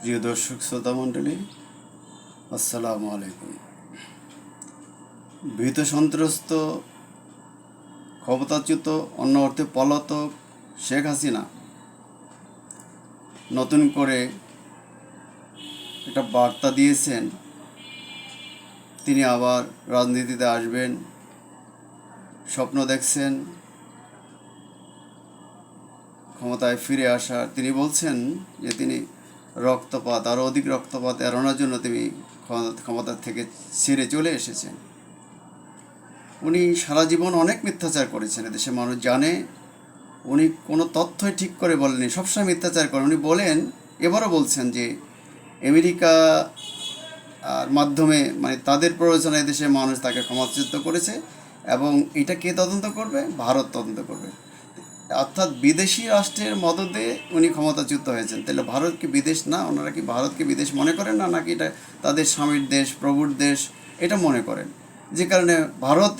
প্রিয় দর্শক, শ্রোতা মণ্ডলী, আসসালামু আলাইকুম। ভীত সন্ত্রস্ত, ক্ষমতাচ্যুত, অন্য অর্থে পলাতক শেখ হাসিনা নতুন করে একটা বার্তা দিয়েছেন। তিনি আবার রাজনীতিতে আসবেন, স্বপ্ন দেখছেন, ক্ষমতায় ফিরে আসার। তিনি বলছেন যে তিনি রক্তপাত আরও অধিক রক্তপাত এড়ানোর জন্য তিনি ক্ষমতা- থেকে ছেড়ে চলে এসেছেন। উনি সারা জীবন অনেক মিথ্যাচার করেছেন এদেশে মানুষ জানে। উনি কোনো তথ্যই ঠিক করে বলেনি সবসময় মিথ্যাচার করেন। উনি বলেন, এবারও বলছেন যে আমেরিকা আর মাধ্যমে মানে তাদের প্ররোচনায় দেশের মানুষ তাকে ক্ষমতাচ্যুত করেছে এবং এটা কে তদন্ত করবে? ভারত তদন্ত করবে। অর্থাৎ বিদেশি রাষ্ট্রের মদদে উনি ক্ষমতাচ্যুত হয়েছেন। তাহলে ভারত কি বিদেশ না? ওনারা কি ভারতকে বিদেশ মনে করেন না? নাকি এটা তাদের স্বামীর দেশ, প্রভুর দেশ? এটা মনে করেন। যে কারণে ভারত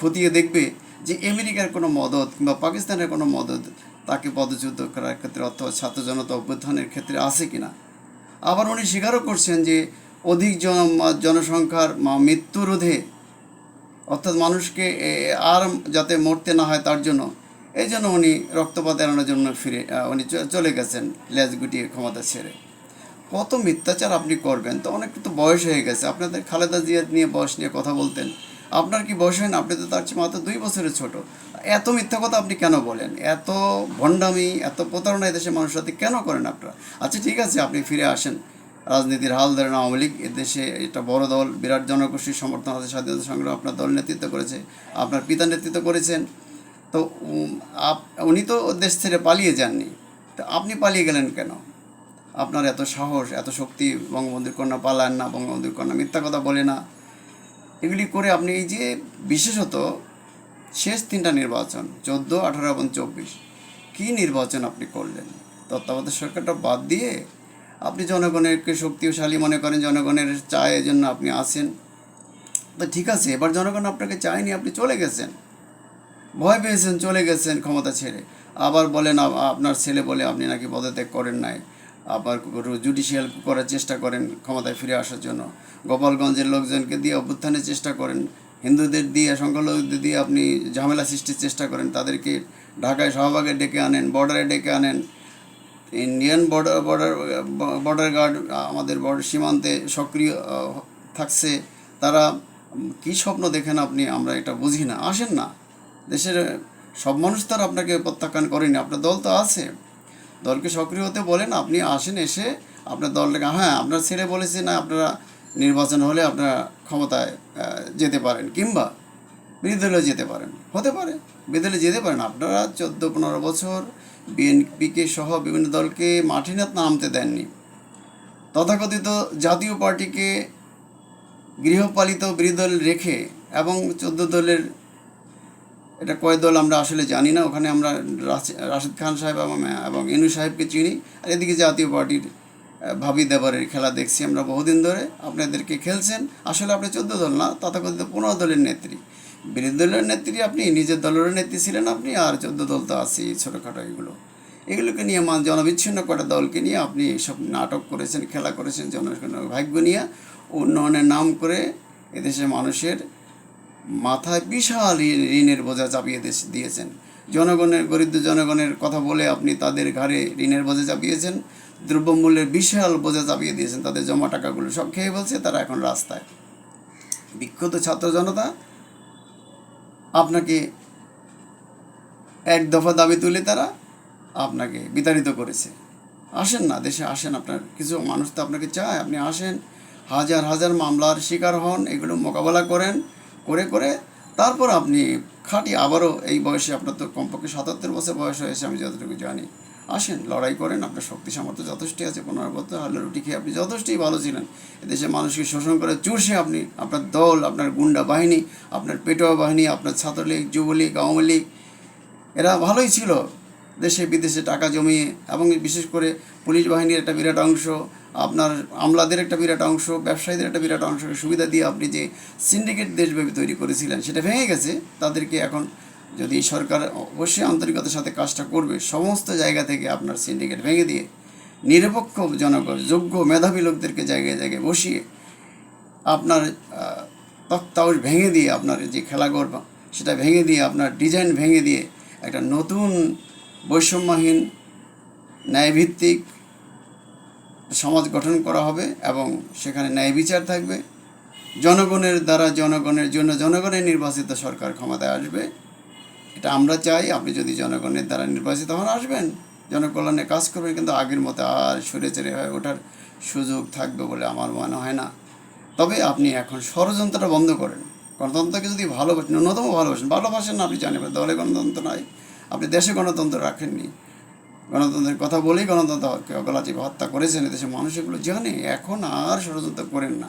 খতিয়ে দেখবে যে আমেরিকার কোনো মদত কিংবা পাকিস্তানের কোনো মদত তাকে পদচ্যুত করার ক্ষেত্রে অথবা ছাত্র জনতা অভ্যুত্থানের ক্ষেত্রে আছে কিনা? আবার উনি স্বীকারও করছেন যে অধিক জন জনসংখ্যার মৃত্যু রোধে অর্থাৎ মানুষকে আর যাতে মরতে না হয় তার জন্য এই জন্য উনি রক্তপাত এড়ানোর জন্য ফিরে উনি চলে গেছেন লেজ গুটিয়ে ক্ষমতা ছেড়ে। কত মিথ্যাচার আপনি করবেন? তো অনেক তো বয়স হয়ে গেছে। আপনাদের খালেদা জিয়ার নিয়ে বয়স নিয়ে কথা বলতেন। আপনার কি বয়স হয় না? আপনি তো তার চেয়ে মাত্র দুই বছরের ছোট। এত মিথ্যা কথা আপনি কেন বলেন? এত ভণ্ডামি, এত প্রতারণা এদেশের মানুষের সাথে কেন করেন আপনারা? আচ্ছা ঠিক আছে, আপনি ফিরে আসেন। রাজনীতির হাল ধরেন আওয়ামী লীগ, এদেশে এটা বড় দল, বিরাট জনগোষ্ঠীর সমর্থন আছে, স্বাধীনতা সংগ্রাম আপনার দল নেতৃত্ব করেছে, আপনার পিতা নেতৃত্ব করেছেন। তো আপ- উনি তো দেশ ছেড়ে পালিয়ে যাননি। তো আপনি পালিয়ে গেলেন কেন? আপনার এত সাহস, এত শক্তি, বঙ্গবন্ধুর কন্যা পালান না, বঙ্গবন্ধুর কন্যা মিথ্যা কথা বলে না। এগুলি করে আপনি এই যে বিশেষত শেষ তিনটা নির্বাচন, চোদ্দ, আঠারো এবং চব্বিশ, কী নির্বাচন আপনি করলেন? তত্ত্বাবধায়ক সরকারটা বাদ দিয়ে আপনি জনগণেরকে শক্তিশালী মনে করেন, জনগণের চায় জন্য আপনি আসেন তো ঠিক আছে, এবার জনগণ আপনাকে চায়নি, আপনি চলে গেছেন। ভয় পেয়েছেন, চলে গেছেন ক্ষমতা ছেড়ে। আবার বলেন আপনার ছেলে বলে আপনি নাকি পদত্যাগ করেন নাই। আবার জুডিশিয়াল করার চেষ্টা করেন ক্ষমতায় ফিরে আসার জন্য। গোপালগঞ্জের লোকজনকে দিয়ে অভ্যুত্থানের চেষ্টা করেন। হিন্দুদের দিয়ে, সংখ্যালঘুদের দিয়ে আপনি ঝামেলা সৃষ্টির চেষ্টা করেন। তাদেরকে ঢাকায় শাহবাগে ডেকে আনেন বর্ডারে ডেকে আনেন। Indian border border border guard আমাদের বর্ডার সীমান্তে সক্রিয় থাকছে। তারা, কী স্বপ্ন দেখেন আপনি? আমরা এটা বুঝি না, আসেন না। দেশের সব মানুষ তো আর আপনাকে প্রত্যাখ্যান করেনি। আপনার দল তো আছে। দলকে সক্রিয় হতে বলেন, আপনি আসেন এসে আপনার দলটাকে হ্যাঁ আপনার ছেড়ে বলেছে না, আপনারা নির্বাচন হলে আপনারা ক্ষমতায় যেতে পারেন কিংবা দলে যেতে পারেন। হতে পারে দলে যেতে পারেন। আপনারা চোদ্দ, পনেরো বছর বিএনপিকে সহ বিভিন্ন দলকে মাঠে না নামতে দেননি। তথাকথিত জাতীয় পার্টিকে গৃহপালিত বিরোধী দল রেখে এবং চোদ্দ দলের এটা কয় দল আমরা আসলে জানি না। ওখানে আমরা রাশি- রাশিদ খান সাহেব এবং ইনু সাহেবকে চিনি। আর এদিকে জাতীয় পার্টির ভাবি দেবারের খেলা দেখছি আমরা বহুদিন ধরে। আপনাদেরকে খেলছেন। আসলে আপনি চোদ্দ দল না, তথাকথিত পনেরো দলের নেত্রী। বিরোধী দলের নেত্রী আপনি, নিজের দলের নেত্রী ছিলেন আপনি, আর চোদ্দ দল তো আছেই ছোটোখাটো এগুলো। এগুলোকে নিয়ে মান জনবিচ্ছিন্ন কটা দলকে নিয়ে আপনি এইসব নাটক করেছেন, খেলা করেছেন জনগণের ভাগ্য নিয়ে। উন্নয়নের নাম করে এদেশের মানুষের মাথায় বিশাল ঋণ- ঋণের বোঝা চাপিয়ে দিয়েছেন। জনগণের গরিব জনগণের কথা বলে আপনি তাদের ঘাড়ে ঋণের বোঝা চাপিয়েছেন। দ্রব্যমূল্যের বিশাল বোঝা চাপিয়ে দিয়েছেন তাদের জমা টাকাগুলো। সব খেয়ে বলছে তারা এখন রাস্তায়। বিক্ষত ছাত্র জনতা, আপনাকে এক দফা দাবি তুলে তারা আপনাকে বিতাড়িত করেছে। আসেন না, দেশে আসেন আপনার। কিছু মানুষ তো আপনাকে চায়, আপনি আসেন। হাজার হাজার মামলার শিকার হন, এগুলো মোকাবেলা করেন। করে করে তারপর আপনি খাটি আবারও এই বয়সে আপনার তো কমপক্ষে সাতাত্তর বছর বয়স হয়েছে, আমি যতটুকু জানি। আসেন, লড়াই করেন, আপনার শক্তি সামর্থ্য যথেষ্টই আছে, পনেরো বছর হালে রুটি খেয়ে আপনি যথেষ্টই ভালো ছিলেন। এদেশে মানুষকে শোষণ করে চুষে আপনি, আপনার দল, আপনার গুন্ডা বাহিনী, আপনার পেটোয়া বাহিনী, আপনার ছাত্রলীগ, যুবলীগ, আওয়ামী লীগ, এরা ভালোই ছিল। দেশে বিদেশে টাকা জমিয়ে এবং বিশেষ করে পুলিশ বাহিনীর একটা বিরাট অংশ আপনার আমলাদের একটা বিরাট অংশ ব্যবসায়ীদের একটা বিরাট অংশকে সুবিধা দিয়ে আপনি যে সিন্ডিকেট দেশব্যাপী তৈরি করেছিলেন সেটা ভেঙে গেছে। তাদেরকে এখন যদি সরকার অবশ্যই আন্তরিকতার সাথে কাজটা করবে সমস্ত জায়গা থেকে আপনার সিন্ডিকেট ভেঙে দিয়ে নিরপেক্ষ জনগণ যোগ্য মেধাবী লোকদেরকে জায়গায় জায়গায় বসিয়ে আপনার আহ, তক্তাউশ ভেঙে দিয়ে আপনার যে খেলাঘর সেটা ভেঙে দিয়ে আপনার ডিজাইন ভেঙে দিয়ে একটা নতুন বৈষম্যহীন, ন্যায়ভিত্তিক সমাজ গঠন করা হবে এবং সেখানে ন্যায় বিচার থাকবে। জনগণের দ্বারা জনগণের জন্য জনগণের নির্বাচিত সরকার ক্ষমতায় আসবে। এটা আমরা চাই, আপনি যদি জনগণের দ্বারা নির্বাচিত হন, আসবেন। জনকল্যাণে কাজ করবেন, কিন্তু আগের মতো আর সরে চেড়ে হয়ে ওঠার সুযোগ থাকবে বলে আমার মনে হয় না। তবে আপনি এখন ষড়যন্ত্রটা বন্ধ করেন। গণতন্ত্রকে যদি ভালোবাসেন, ন্যূনতম ভালোবাসেন ভালোবাসেন না, আপনি জানেন দলে গণতন্ত্র নয় আপনি দেশে গণতন্ত্র রাখেননি। গণতন্ত্রের কথা বলেই গণতন্ত্রকে অগলাচিপ হত্যা করেছেন দেশের মানুষ এগুলো জানে এখন আর ষড়যন্ত্র করেন না।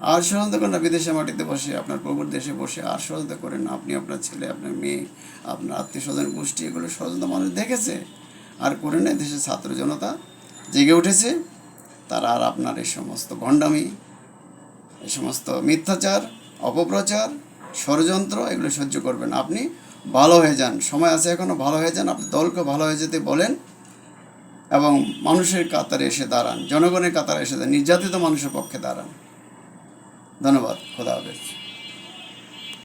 আর ষড়যন্ত্র করেন না বিদেশে মাটিতে বসে, আপনার প্রভুর দেশে বসে আর ষড়যন্ত্র করেন না। আপনি আপনার ছেলে, আপনার মেয়ে, আপনার আত্মীয় স্বজন গোষ্ঠী, এগুলো ষড়যন্ত্র মানুষ দেখেছে। আর করে নেই দেশের ছাত্র জনতা। জেগে উঠেছে। তারা আর আপনার এই সমস্ত ভণ্ডামি, এই সমস্ত মিথ্যাচার, অপপ্রচার, ষড়যন্ত্র, এগুলো সহ্য করবেন আপনি ভালো হয়ে যান, সময় আছে এখনও ভালো হয়ে যান আপনি দলকে ভালো হয়ে যেতে বলেন এবং মানুষের কাতারে এসে দাঁড়ান, জনগণের কাতারে এসে দাঁড়ান, নির্যাতিত মানুষের পক্ষে দাঁড়ান। ধন্যবাদ, খোদা হাফেজ।